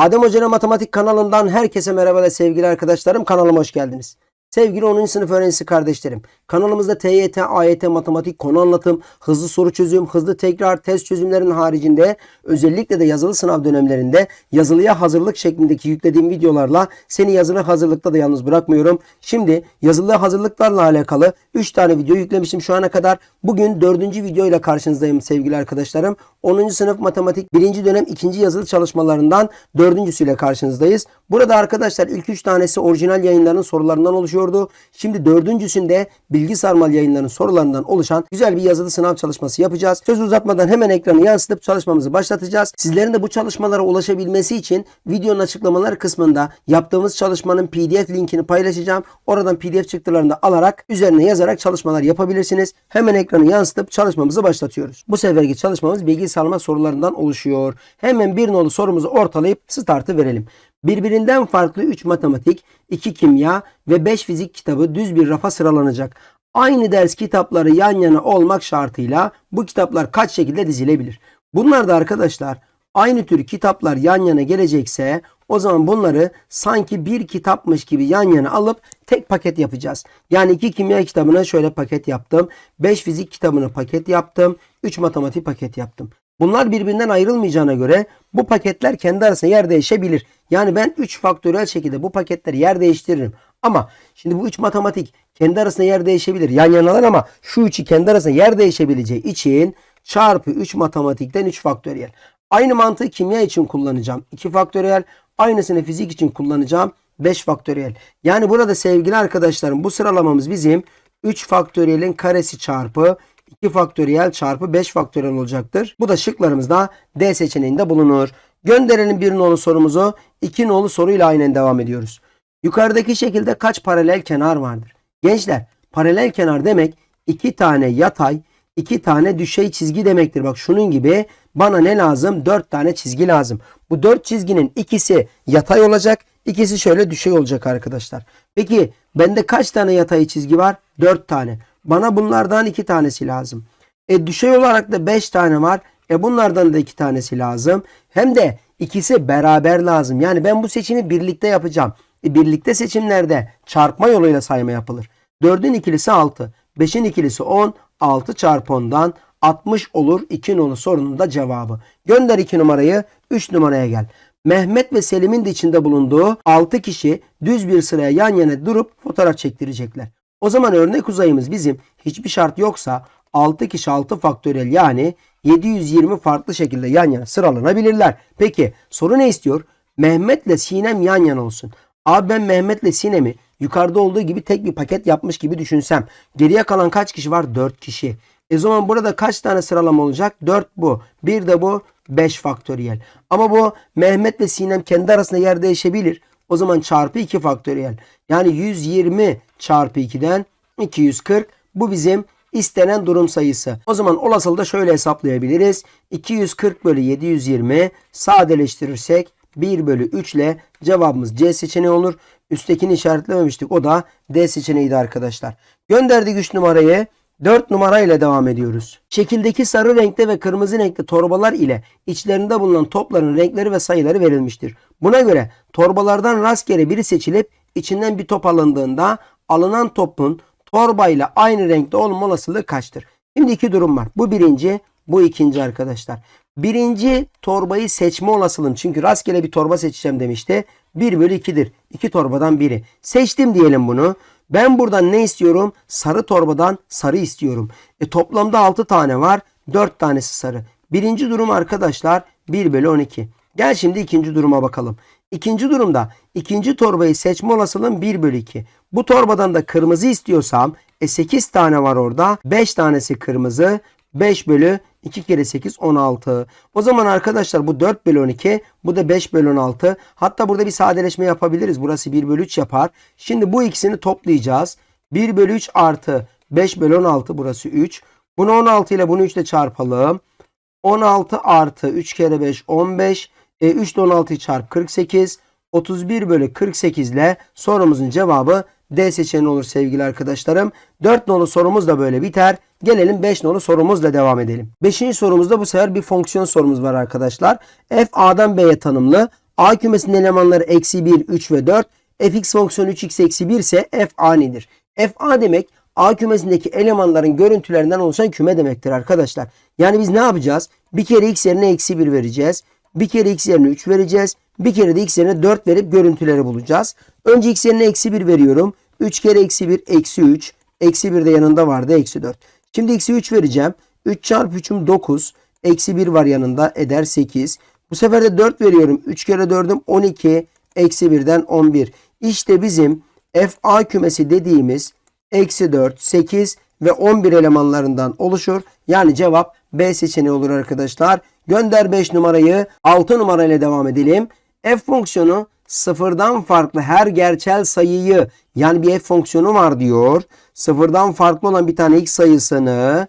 Adem Hoca'nın matematik kanalından herkese merhaba ve sevgili arkadaşlarım kanalıma hoş geldiniz. Sevgili 10. sınıf öğrencisi kardeşlerim, kanalımızda TYT, AYT, matematik, konu anlatım, hızlı soru çözüm, hızlı tekrar, test çözümlerinin haricinde özellikle de yazılı sınav dönemlerinde yazılıya hazırlık şeklindeki yüklediğim videolarla seni yazılı hazırlıkta da yalnız bırakmıyorum. Şimdi yazılı hazırlıklarla alakalı 3 tane video yüklemişim şu ana kadar. Bugün 4. video ile karşınızdayım sevgili arkadaşlarım. 10. sınıf matematik 1. dönem 2. yazılı çalışmalarından 4.süyle karşınızdayız. Burada arkadaşlar ilk 3 tanesi orijinal yayınların sorularından oluşuyordu. Şimdi dördüncüsünde bilgi sarmal yayınların sorularından oluşan güzel bir yazılı sınav çalışması yapacağız. Söz uzatmadan hemen ekranı yansıtıp çalışmamızı başlatacağız. Sizlerin de bu çalışmalara ulaşabilmesi için videonun açıklamalar kısmında yaptığımız çalışmanın pdf linkini paylaşacağım. Oradan pdf çıktılarını da alarak üzerine yazarak çalışmalar yapabilirsiniz. Hemen ekranı yansıtıp çalışmamızı başlatıyoruz. Bu seferki çalışmamız bilgi sarmal sorularından oluşuyor. Hemen bir nolu sorumuzu ortalayıp startı verelim. Birbirinden farklı 3 matematik, 2 kimya ve 5 fizik kitabı düz bir rafa sıralanacak. Aynı ders kitapları yan yana olmak şartıyla bu kitaplar kaç şekilde dizilebilir? Bunlar da arkadaşlar aynı tür kitaplar yan yana gelecekse o zaman bunları sanki bir kitapmış gibi yan yana alıp tek paket yapacağız. Yani 2 kimya kitabına şöyle paket yaptım. 5 fizik kitabını paket yaptım. 3 matematik paket yaptım. Bunlar birbirinden ayrılmayacağına göre bu paketler kendi arasında yer değişebilir. Yani ben 3 faktöriyel şekilde bu paketleri yer değiştiririm. Ama şimdi bu 3 matematik kendi arasında yer değişebilir. Yan yanalar ama şu üçü kendi arasında yer değişebileceği için çarpı 3 matematikten 3 faktöriyel. Aynı mantığı kimya için kullanacağım. 2 faktöriyel. Aynısını fizik için kullanacağım. 5 faktöriyel. Yani burada sevgili arkadaşlarım bu sıralamamız bizim 3 faktöriyelin karesi çarpı 2 faktöriyel çarpı 5 faktöriyel olacaktır. Bu da şıklarımızda D seçeneğinde bulunur. Gönderelim bir nolu sorumuzu. 2 nolu soruyla aynen devam ediyoruz. Yukarıdaki şekilde kaç paralel kenar vardır? Gençler paralel kenar demek 2 tane yatay, 2 tane düşey çizgi demektir. Bak şunun gibi bana ne lazım? 4 tane çizgi lazım. Bu 4 çizginin ikisi yatay olacak, ikisi şöyle düşey olacak arkadaşlar. Peki bende kaç tane yatay çizgi var? 4 tane. Bana bunlardan 2 tanesi lazım. E düşey olarak da 5 tane var. E bunlardan da 2 tanesi lazım. Hem de ikisi beraber lazım. Yani ben bu seçimi birlikte yapacağım. E birlikte seçimlerde çarpma yoluyla sayma yapılır. 4'ün ikilisi 6. 5'in ikilisi 10. 6 çarpı 10'dan 60 olur 2 nolu sorunun da cevabı. Gönder 2 numarayı 3 numaraya gel. Mehmet ve Selim'in de içinde bulunduğu 6 kişi düz bir sıraya yan yana durup fotoğraf çektirecekler. O zaman örnek uzayımız bizim hiçbir şart yoksa 6 kişi 6 faktöriyel yani 720 farklı şekilde yan yana sıralanabilirler. Peki soru ne istiyor? Mehmet'le Sinem yan yana olsun. Abi ben Mehmet'le Sinem'i yukarıda olduğu gibi tek bir paket yapmış gibi düşünsem. Geriye kalan kaç kişi var? 4 kişi. E zaman burada kaç tane sıralama olacak? 4 bu. Bir de bu 5 faktöriyel. Ama bu Mehmet ve Sinem kendi arasında yer değişebilir. O zaman çarpı 2 faktöriyel. Yani 120 çarpı 2'den 240. Bu bizim istenen durum sayısı. O zaman olasılığı da şöyle hesaplayabiliriz. 240 bölü 720 sadeleştirirsek 1 bölü 3 ile cevabımız C seçeneği olur. Üsttekini işaretlememiştik. O da D seçeneğiydi arkadaşlar. Gönderdik 3 numarayı. 4 numara ile devam ediyoruz. Şekildeki sarı renkte ve kırmızı renkli torbalar ile içlerinde bulunan topların renkleri ve sayıları verilmiştir. Buna göre torbalardan rastgele biri seçilip içinden bir top alındığında alınan topun torbayla aynı renkte olma olasılığı kaçtır? Şimdi iki durum var. Bu birinci, bu ikinci arkadaşlar. Birinci torbayı seçme olasılığım. Çünkü rastgele bir torba seçeceğim demişti. 1 bölü 2'dir. İki torbadan biri. Seçtim diyelim bunu. Ben buradan ne istiyorum? Sarı torbadan sarı istiyorum. E toplamda 6 tane var. 4 tanesi sarı. Birinci durum arkadaşlar 1 bölü 12. Gel şimdi ikinci duruma bakalım. İkinci durumda ikinci torbayı seçme olasılığım 1 bölü 2. Bu torbadan da kırmızı istiyorsam e 8 tane var orada. 5 tanesi kırmızı. 5 bölü 2 kere 8 16. O zaman arkadaşlar bu 4 bölü 12 bu da 5 bölü 16. Hatta burada bir sadeleşme yapabiliriz. Burası 1 bölü 3 yapar. Şimdi bu ikisini toplayacağız. 1 bölü 3 artı 5 bölü 16 burası 3. Bunu 16 ile bunu 3 ile çarpalım. 16 artı 3 kere 5 15. E, 3 ile 16'yı çarp 48. 31 bölü 48 ile sorumuzun cevabı D seçeneği olur sevgili arkadaşlarım. 4 nolu sorumuz da böyle biter. Gelelim 5 nolu sorumuzla devam edelim. 5. sorumuzda bu sefer bir fonksiyon sorumuz var arkadaşlar. F A'dan B'ye tanımlı. A kümesinin elemanları eksi 1, 3 ve 4. fx fonksiyonu 3x eksi 1 ise f a nedir? f a demek A kümesindeki elemanların görüntülerinden oluşan küme demektir arkadaşlar. Yani biz ne yapacağız? Bir kere x yerine eksi 1 vereceğiz. Bir kere x yerine 3 vereceğiz. Bir kere de x yerine 4 verip görüntüleri bulacağız. Önce x yerine eksi 1 veriyorum. 3 kere eksi 1 eksi 3. Eksi 1 de yanında vardı eksi 4. Şimdi x'e 3 vereceğim. 3 çarpı 3'üm 9. Eksi 1 var yanında eder 8. Bu sefer de 4 veriyorum. 3 kere 4'üm 12. Eksi 1'den 11. İşte bizim FA kümesi dediğimiz eksi 4, 8 ve 11 elemanlarından oluşur. Yani cevap B seçeneği olur arkadaşlar. Gönder 5 numarayı 6 numarayla devam edelim. F fonksiyonu sıfırdan farklı her gerçel sayıyı yani bir f fonksiyonu var diyor. Sıfırdan farklı olan bir tane x sayısını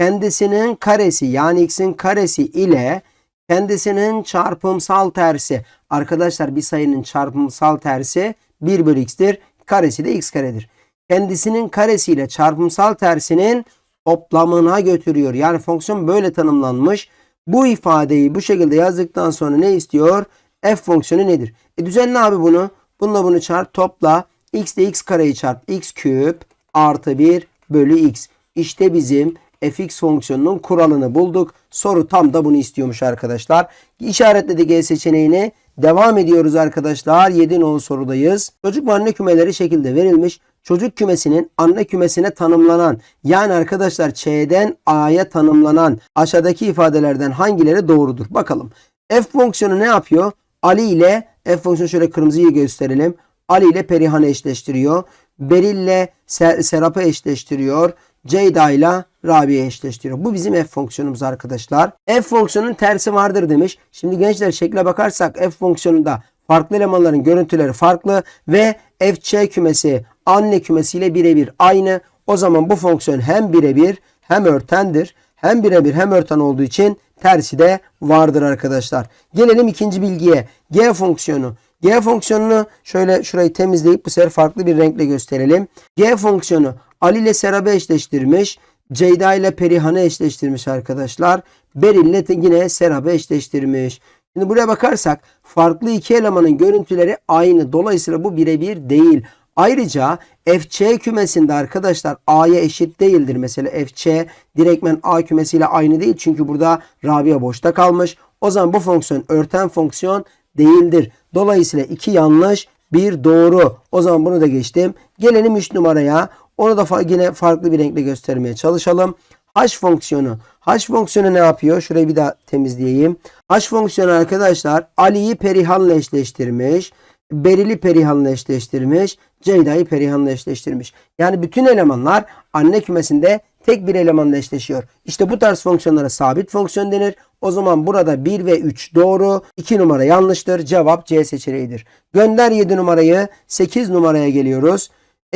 kendisinin karesi yani x'in karesi ile kendisinin çarpımsal tersi. Arkadaşlar bir sayının çarpımsal tersi 1 bölü x'tir. Karesi de x karedir. Kendisinin karesiyle çarpımsal tersinin toplamına götürüyor. Yani fonksiyon böyle tanımlanmış. Bu ifadeyi bu şekilde yazdıktan sonra ne istiyor? F fonksiyonu nedir? E düzenle abi bunu. Bununla bunu çarp topla. X ile x kareyi çarp. X küp artı 1 bölü x. İşte bizim fx fonksiyonunun kuralını bulduk. Soru tam da bunu istiyormuş arkadaşlar. İşaretledi G seçeneğini. Devam ediyoruz arkadaşlar. 7 nolu sorudayız. Çocuk ve anne kümeleri şekilde verilmiş. Çocuk kümesinin anne kümesine tanımlanan yani arkadaşlar Ç'den A'ya tanımlanan aşağıdaki ifadelerden hangileri doğrudur? Bakalım. F fonksiyonu ne yapıyor? Ali ile F fonksiyonu şöyle kırmızıyı gösterelim. Ali ile Perihan'ı eşleştiriyor. Beril ile Ser Serap'ı eşleştiriyor. Ceyda ile Rabia'yı eşleştiriyor. Bu bizim f fonksiyonumuz arkadaşlar. F fonksiyonun tersi vardır demiş. Şimdi gençler şekle bakarsak f fonksiyonunda farklı elemanların görüntüleri farklı ve fc kümesi anne kümesiyle birebir aynı. O zaman bu fonksiyon hem birebir hem örtendir. Hem birebir hem örten olduğu için tersi de vardır arkadaşlar. Gelelim ikinci bilgiye. G fonksiyonu. G fonksiyonunu şöyle şurayı temizleyip bu sefer farklı bir renkle gösterelim. G fonksiyonu Ali ile Serap'ı eşleştirmiş. Ceyda ile Perihan'ı eşleştirmiş arkadaşlar. Beril ile yine Serap'ı eşleştirmiş. Şimdi buraya bakarsak farklı iki elemanın görüntüleri aynı. Dolayısıyla bu birebir değil. Ayrıca FC kümesinde arkadaşlar A'ya eşit değildir. Mesela FC direktmen A kümesiyle aynı değil. Çünkü burada Rabia boşta kalmış. O zaman bu fonksiyon örten fonksiyon değildir. Dolayısıyla iki yanlış bir doğru. O zaman bunu da geçtim. Gelelim 3 numaraya. Onu da yine farklı bir renkle göstermeye çalışalım. H fonksiyonu. H fonksiyonu ne yapıyor? Şurayı bir daha temizleyeyim. H fonksiyonu arkadaşlar Ali'yi Perihan'la eşleştirmiş. Beril'i Perihan'la eşleştirmiş. Ceyda'yı Perihan'la eşleştirmiş. Yani bütün elemanlar anne kümesinde tek bir elemanla eşleşiyor. İşte bu tarz fonksiyonlara sabit fonksiyon denir. O zaman burada 1 ve 3 doğru. 2 numara yanlıştır. Cevap C seçeneğidir. Gönder 7 numarayı. 8 numaraya geliyoruz.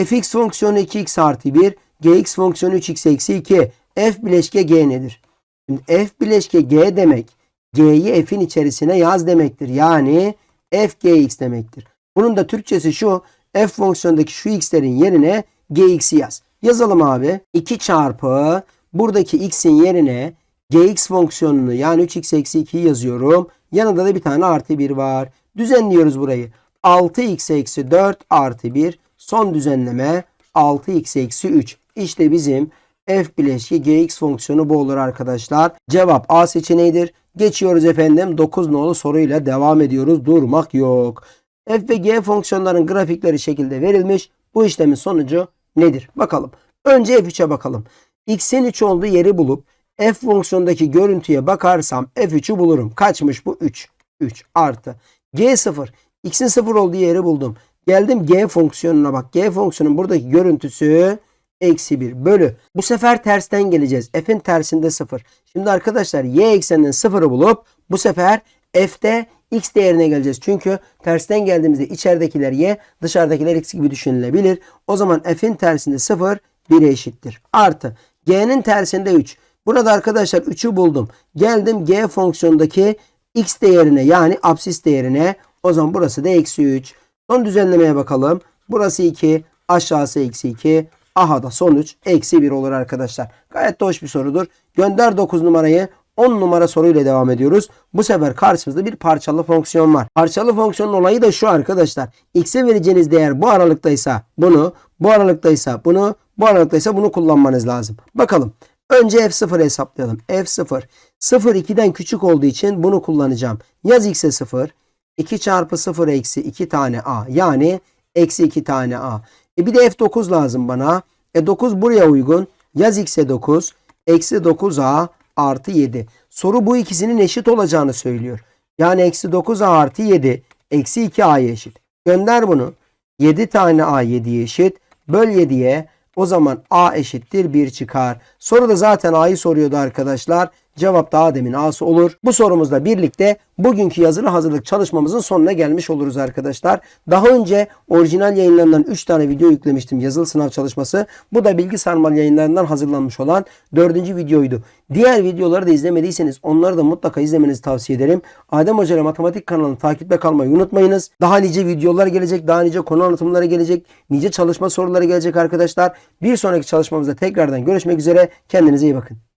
fx fonksiyonu 2x artı 1. gx fonksiyonu 3x eksi 2. f bileşke g nedir? Şimdi f bileşke g demek g'yi f'in içerisine yaz demektir. Yani f gx demektir. Bunun da Türkçesi şu. f fonksiyondaki şu x'lerin yerine gx'i yaz. Yazalım abi. 2 çarpı buradaki x'in yerine gx fonksiyonunu yani 3x eksi 2'yi yazıyorum. Yanında da bir tane artı 1 var. Düzenliyoruz burayı. 6x eksi 4 artı 1. Son düzenleme 6x eksi 3. İşte bizim f bileşki gx fonksiyonu bu olur arkadaşlar. Cevap A seçeneğidir. Geçiyoruz efendim 9 nolu soruyla devam ediyoruz. Durmak yok. f ve g fonksiyonların grafikleri şekilde verilmiş. Bu işlemin sonucu nedir? Bakalım. Önce f3'e bakalım. x'in 3 olduğu yeri bulup f fonksiyondaki görüntüye bakarsam f3'ü bulurum. Kaçmış bu? 3. 3 artı. g0. x'in 0 olduğu yeri buldum. Geldim g fonksiyonuna bak. g fonksiyonun buradaki görüntüsü eksi 1 bölü. Bu sefer tersten geleceğiz. F'in tersinde 0. Şimdi arkadaşlar y ekseninden 0'ı bulup bu sefer f'te x değerine geleceğiz. Çünkü tersten geldiğimizde içeridekiler y, dışarıdakiler x gibi düşünülebilir. O zaman f'in tersinde 0 1'e eşittir. Artı g'nin tersinde 3. Burada arkadaşlar 3'ü buldum. Geldim g fonksiyondaki x değerine yani absis değerine. O zaman burası da eksi 3. Son düzenlemeye bakalım. Burası 2, aşağısı eksi 2. Aha da sonuç eksi 1 olur arkadaşlar. Gayet de hoş bir sorudur. Gönder 9 numarayı. 10 numara soruyla devam ediyoruz. Bu sefer karşımızda bir parçalı fonksiyon var. Parçalı fonksiyonun olayı da şu arkadaşlar. X'e vereceğiniz değer bu aralıktaysa bunu, bu aralıktaysa bunu, bu aralıktaysa bunu kullanmanız lazım. Bakalım. Önce F0 hesaplayalım. F0. 0 2'den küçük olduğu için bunu kullanacağım. Yaz X'e 0. 2 çarpı 0 eksi 2 tane A. Yani eksi 2 tane A. E bir de F9 lazım bana. E 9 buraya uygun. Yaz X'e 9. Eksi 9A artı 7. Soru bu ikisinin eşit olacağını söylüyor. Yani eksi 9A artı 7. Eksi 2A'ya eşit. Gönder bunu. 7 tane A 7'ye eşit. Böl 7'ye. O zaman A eşittir 1 çıkar. Soruda zaten A'yı soruyordu arkadaşlar. Cevap da Adem'in A'sı olur. Bu sorumuzla birlikte bugünkü yazılı hazırlık çalışmamızın sonuna gelmiş oluruz arkadaşlar. Daha önce orijinal yayınlarından 3 tane video yüklemiştim yazılı sınav çalışması. Bu da Bilgi Sarmal yayınlarından hazırlanmış olan 4. videoydu. Diğer videoları da izlemediyseniz onları da mutlaka izlemenizi tavsiye ederim. Adem Hoca ile Matematik kanalını takipte kalmayı unutmayınız. Daha nice videolar gelecek, daha nice konu anlatımları gelecek, nice çalışma soruları gelecek arkadaşlar. Bir sonraki çalışmamızda tekrardan görüşmek üzere. Kendinize iyi bakın.